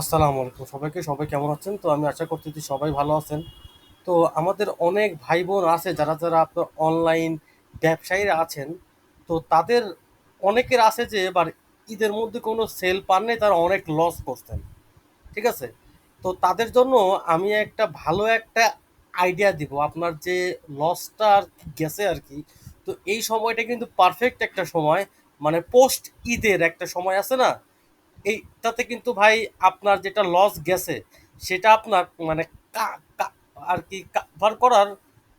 আসসালামু আলাইকুম সবাইকে, সবাই কেমন আছেন? তো আমি আশা করতেছি সবাই ভালো আছেন। তো আমাদের অনেক ভাই বোন আছে, যারা যারা আপনার অনলাইন ব্যবসায়ীরা আছেন, তো তাদের অনেকের আছে যে এবার ঈদের মধ্যে কোনো সেল পান নাই, তারা অনেক লস করছেন। ঠিক আছে? তো তাদের জন্য আমি একটা ভালো একটা আইডিয়া দিব। আপনার যে লসটা আর গেছে আর কি, তো এই সময়টা কিন্তু পারফেক্ট একটা সময় মানে পোস্ট ঈদের একটা সময় আছে না? এইটাতে কিন্তু ভাই আপনার যেটা লস গেছে, সেটা আপনার মানে আর কি কাভার করার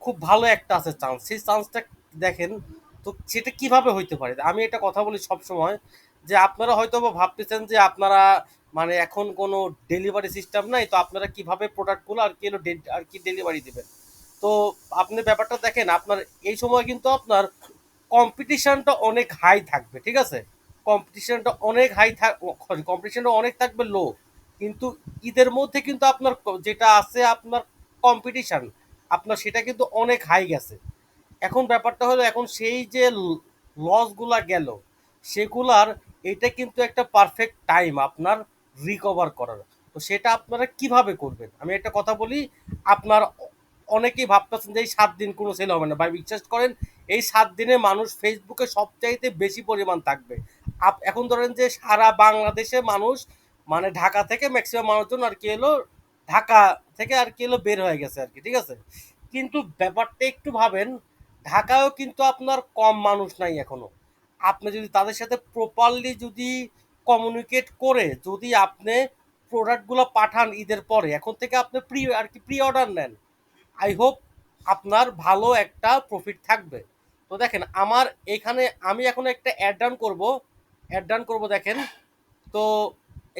খুব ভালো একটা আছে চান্স সেই চান্সটা দেখেন, তো সেটা কীভাবে হইতে পারে? আমি এটা কথা বলি সব সময় যে আপনারা হয়তো ভাবতেছেন যে আপনারা মানে এখন কোনো ডেলিভারি সিস্টেম নাই, তো আপনারা কীভাবে প্রোডাক্টগুলো আর কি ডে- আর কি ডেলিভারি দেবেন? তো আপনি ব্যাপারটা দেখেন, আপনার এই সময় কিন্তু আপনার কম্পিটিশনটা অনেক হাই থাকবে, ঠিক আছে? কম্পিটিশনটা অনেক হাই থাক কম্পিটিশনটা অনেক থাকবে লো কিন্তু ঈদের মধ্যে কিন্তু আপনার যেটা আছে আপনার কম্পিটিশন আপনার সেটা কিন্তু অনেক হাই গেছে। এখন ব্যাপারটা হলো, এখন সেই যে লসগুলা গেল সেগুলার, এটা কিন্তু একটা পারফেক্ট টাইম আপনার রিকভার করার। তো সেটা আপনারা কীভাবে করবেন? আমি একটা কথা বলি, আপনার অনেকেই ভাবতেছেন যে এই সাত দিন কোনো সেল হবে না। ভাই, বিশ্বাস করেন, এই সাত দিনে মানুষ ফেসবুকে সবচাইতে বেশি পরিমাণ থাকবে। এখন ধরেন যে সারা বাংলাদেশে মানুষ মানে ঢাকা থেকে ম্যাক্সিমাম মানুষজন আর কি এলো ঢাকা থেকে আর কি এলো বের হয়ে গেছে আর কি, ঠিক আছে? কিন্তু ব্যাপারটা একটু ভাবেন, ঢাকায়ও কিন্তু আপনার কম মানুষ নাই এখনও। আপনি যদি তাদের সাথে প্রপারলি যদি কমিউনিকেট করে, যদি আপনি প্রোডাক্টগুলো পাঠান ঈদের পরে, এখন থেকে আপনি প্রি আর কি প্রি অর্ডার নেন আই হোপ আপনার ভালো একটা প্রফিট থাকবে। তো দেখেন, আমার এখানে আমি এখন একটা অ্যাড ডাউন করব অ্যাড ডাউন করব দেখেন। তো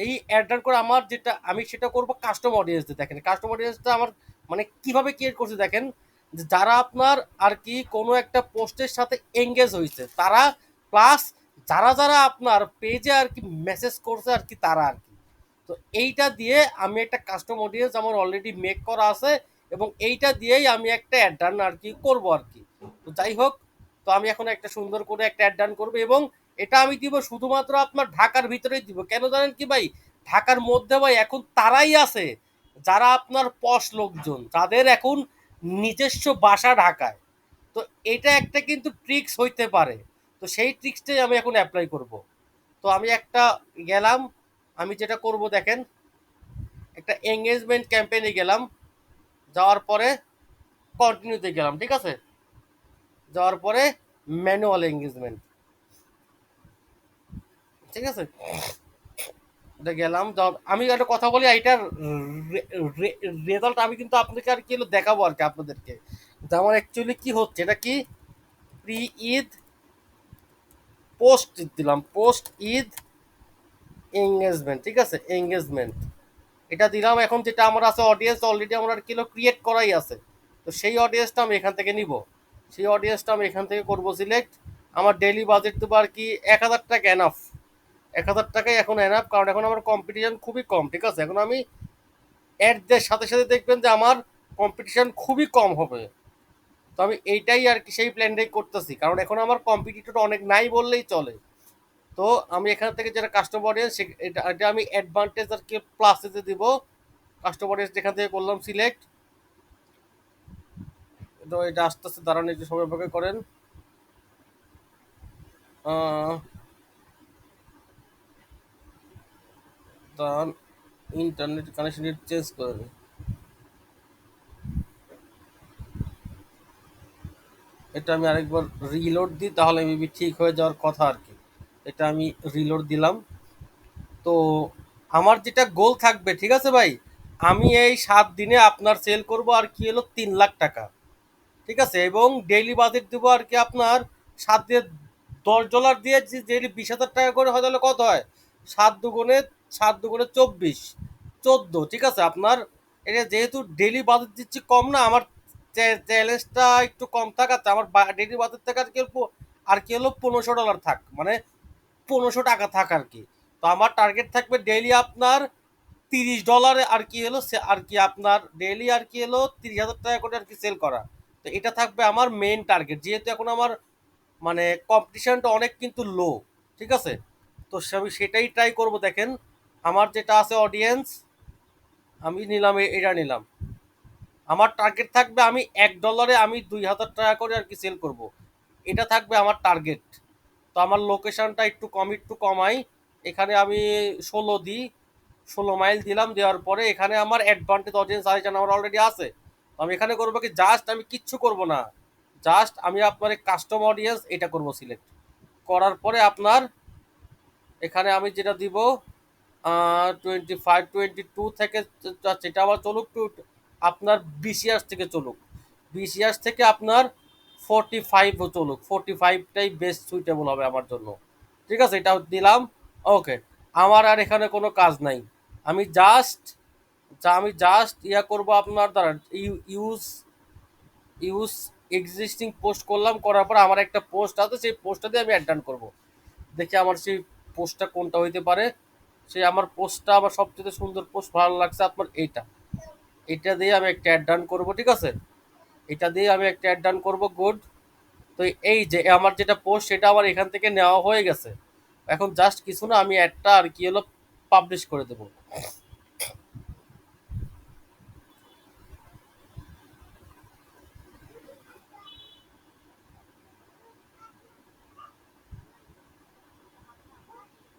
এই অ্যাড ডান করে আমার যেটা, আমি সেটা করব কাস্টম অডিয়েন্সদের দেখেন। কাস্টম অডিয়েন্সটা আমার মানে কীভাবে ক্রিয়েট করছে দেখেন যারা আপনার আর কি কোনো একটা পোস্টের সাথে এঙ্গেজ হয়েছে, তারা প্লাস যারা যারা আপনার পেজে আর কি মেসেজ করছে আর কি, তারা আর কি। তো এইটা দিয়ে আমি একটা কাস্টম অডিয়েন্স আমার অলরেডি মেক করা আছে এবং এইটা দিয়েই আমি একটা অ্যাড ডান আর কি করব আর কি। তো যাই হোক, তো আমি এখন একটা সুন্দর করে একটা অ্যাড ডান করব এবং এটা আমি দিব শুধুমাত্র আপনার ঢাকার ভিতরেই দিব। কেন জানেন কি ভাই? ঢাকার মধ্যে ভাই এখন তারাই আছে, যারা আপনার পশ লোকজন তাদের এখন নিজস্ব বাসা ঢাকায়। তো এটা একটা কিন্তু ট্রিক্স হইতে পারে। তো সেই ট্রিক্সটাই আমি এখন অ্যাপ্লাই করব। তো আমি একটা গেলাম, আমি যেটা করব দেখেন, একটা এঙ্গেজমেন্ট ক্যাম্পেইনে গেলাম, যাওয়ার পরে কন্টিনিউতে গেলাম, ঠিক আছে? যাওয়ার পরে ম্যানুয়াল এঙ্গেজমেন্ট ঠিক আছে? এটা গেলাম আমি একটা কথা বলি এইটার রেজাল্ট আমি কিন্তু আপনাকে আর কি হলো দেখাবো আর কি আপনাদেরকে। যে আমার অ্যাকচুয়ালি কি হচ্ছে, এটা কি? প্রি ঈদ পোস্ট ঈদ দিলাম পোস্ট ঈদ এঙ্গেজমেন্ট ঠিক আছে? এঙ্গেজমেন্ট এটা দিলাম, এখন যেটা আমার আছে অডিয়েন্স অলরেডি আমার আর কিলো ক্রিয়েট করাই আছে। তো সেই অডিয়েন্সটা আমি এখান থেকে নিব। সেই অডিয়েন্সটা আমি এখান থেকে করব সিলেক্ট আমার ডেইলি বাজেট দেবো আর কি এক হাজার টাকা এনাফ এক হাজার টাকাই এখন এনাফ কারণ এখন আমার কম্পিটিশন খুবই কম, ঠিক আছে? এখন আমি অ্যাডদের সাথে সাথে দেখবেন যে আমার কম্পিটিশন খুবই কম হবে। তো আমি এইটাই আর কি সেই প্ল্যানটাই করতেছি, কারণ এখন আমার কম্পিটিটর অনেক নাই বললেই চলে। তো আমি এখান থেকে যেটা কাস্টমার অডিয়েন্স এটা এটা আমি অ্যাডভান্টেজ আর কি প্লাসে দিব কাস্টমার অডিয়েন্স যেখান থেকে করলাম সিলেক্ট তো এটা আস্তে আস্তে দাঁড়ানো একটু সময় করেন। দাঁড়ান ইন্টারনেট কানেকশন চেঞ্জ করে। এটা আমি আরেকবার রিলোড দিই, তাহলে মেবি ঠিক হয়ে যাওয়ার কথা আর কি। এটা আমি রিলোড দিলাম। তো আমার যেটা গোল থাকবে, ঠিক আছে ভাই? আমি এই সাত দিনে আপনার সেল করব আর কি হলো তিন লাখ টাকা। ঠিক আছে? এবং ডেইলি বাজেট দেবো আর কি আপনার সাত দিয়ে দশ ডলার দিয়ে ডেইলি বিশ হাজার টাকা করে হয় তাহলে কত হয়? সাত দুগুণে সাত দুগুণে চব্বিশ, চোদ্দ, ঠিক আছে? আপনার এটা যেহেতু ডেইলি বাজেট দিচ্ছি কম না, আমার চ্যালেঞ্জটা একটু কম থাকাতে আমার ডেইলি বাজেট থেকে আর কি আর কি হলো পনেরোশো ডলার থাক মানে পনেরোশো টাকা থাক আর কি। তো আমার টার্গেট থাকবে ডেইলি আপনার তিরিশ ডলারে আর কি হলো আর কি আপনার ডেইলি আর কি হলো তিরিশ হাজার টাকা করে আর কি সেল করা। তো এটা থাকবে আমার মেন টার্গেট যেহেতু এখন আমার মানে কম্পিটিশনটা অনেক কিন্তু লো ঠিক আছে? তো আমি সেটাই ট্রাই করব, দেখেন। আমার যেটা আছে অডিয়েন্স আমি নিলাম এটা নিলাম। আমার টার্গেট থাকবে আমি এক ডলারে আমি দুই হাজার টাকা করে আর কি সেল করব। এটা থাকবে আমার টার্গেট তো আমার লোকেশনটা একটু কম, একটু কমাই। এখানে আমি ষোলো দিই, ষোলো মাইল দিলাম, দেওয়ার পরে এখানে আমার অ্যাডভান্টেজ অডিয়েন্স আইজন আমার অলরেডি আছে। আমি এখানে করব কি জাস্ট আমি কিচ্ছু করব না। জাস্ট আমি আপনার কাস্টম অডিয়েন্স এটা করব সিলেক্ট করার পরে আপনার এখানে আমি যেটা দিব টোয়েন্টি ফাইভ টোয়েন্টি টু থেকে এটা আবার চলুক টু আপনার বিশ ইয়ার্স থেকে চলুক। বিশ ইয়ার্স থেকে আপনার ফোরটি ফাইভও চলুক। ফোরটি ফাইভটাই বেস্ট সুইটেবল হবে আমার জন্য। ঠিক আছে? এটা দিলাম। ওকে আমার আর এখানে কোনো কাজ নাই। আমি জাস্ট যা আমি জাস্ট ইয়া করব আপনার দ্বারা ইউজ ইউজ এক্সিস্টিং পোস্ট করলাম, করার পর আমার একটা পোস্ট আছে, সেই পোস্টটা দিয়ে আমি অ্যাড ডান করব। দেখি আমার সেই পোস্টটা কোনটা হইতে পারে। সেই আমার পোস্টটা আমার সবচেয়ে সুন্দর পোস্ট, ভালো লাগছে আপনার এইটা। এটা দিয়ে আমি একটা অ্যাড ডান করব, ঠিক আছে? এটা দিয়ে আমি একটা অ্যাড ডান করব গুড তো এই যে আমার যেটা পোস্ট, সেটা আমার এখান থেকে নেওয়া হয়ে গেছে। এখন জাস্ট কিছু না, আমি একটা আর কি হলো পাবলিশ করে দেবো।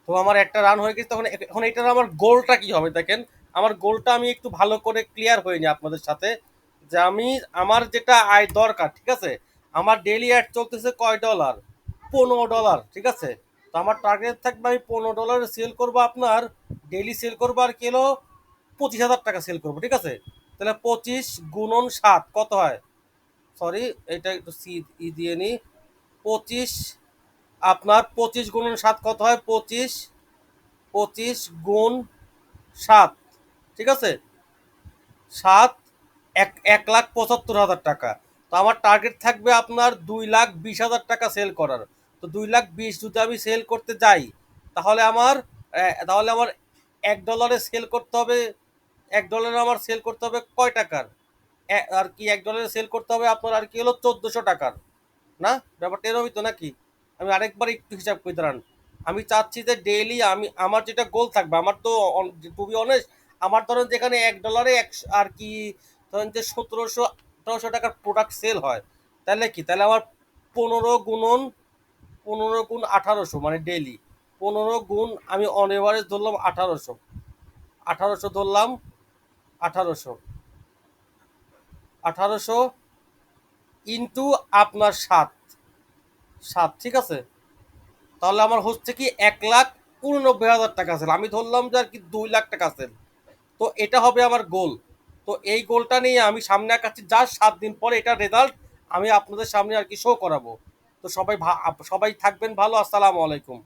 তো আমার একটা রান হয়ে গেছে, তখন এখন এটার আমার গোলটা কি হবে দেখেন? আমার গোলটা আমি একটু ভালো করে ক্লিয়ার হয়ে নিই আপনাদের সাথে, যে আমি, আমার যেটা আয় দরকার, ঠিক আছে? আমার ডেলি অ্যাড চলতেছে কয় ডলার পনেরো ডলার ঠিক আছে? তো আমার টার্গেট থাকবে আমি পনেরো ডলারে সেল করব আপনার ডেলি সেল করব আর কিলো পঁচিশ হাজার টাকা সেল করব, ঠিক আছে? তাহলে পঁচিশ গুণন সাত, কত হয়? সরি এটা একটু সি ই দিয়ে নিই, পঁচিশ আপনার পঁচিশ গুণন সাত কত হয়? পঁচিশ পঁচিশ গুণ সাত। ঠিক আছে? সাত, এক এক লাখ পঁচাত্তর হাজার টাকা। তো আমার টার্গেট থাকবে আপনার দুই লাখ বিশ হাজার টাকা সেল করার। তো দুই লাখ বিশ যদি আমি সেল করতে যাই, তাহলে আমার তাহলে আমার এক ডলারে সেল করতে হবে, এক ডলারে আমার সেল করতে হবে কয় টাকার? আর কি এক ডলারে সেল করতে হবে আপনার আর কি হলো চোদ্দোশো টাকার। না? ব্যাপারটা এরকমই তো নাকি? আমি আরেকবার একটু হিসাব করে দাঁড়ান। আমি চাচ্ছি যে ডেইলি আমি, আমার যেটা গোল থাকবে, আমার তো টু বি অনেস্ট আমার ধরেন যেখানে এক ডলারে একশো আর কি, ধরেন যে সতেরোশো, আঠারোশো টাকার প্রোডাক্ট সেল হয়, তাহলে কি? তাহলে আমার পনেরো গুণন, পনেরো গুণ আঠারোশো মানে ডেইলি পনেরো গুণ আমি অন এভারেজ ধরলাম আঠারোশো। আঠারোশো ধরলাম আঠারোশো। আঠারোশো ইন্টু আপনার সাত। সাত ঠিক আছে? তাহলে আমার হচ্ছে কি এক লাখ উননব্বই হাজার টাকা সেল আমি ধরলাম যে আর কি দুই লাখ টাকা সেল তো এটা হবে আমার গোল তো এই গোলটা নিয়ে আমি সামনে আঁকাচ্ছি যার সাত দিন পরে এটা রেজাল্ট আমি আপনাদের সামনে আর কি শো করাবো। তো সবাই সবাই থাকবেন ভালো। আসসালামু আলাইকুম।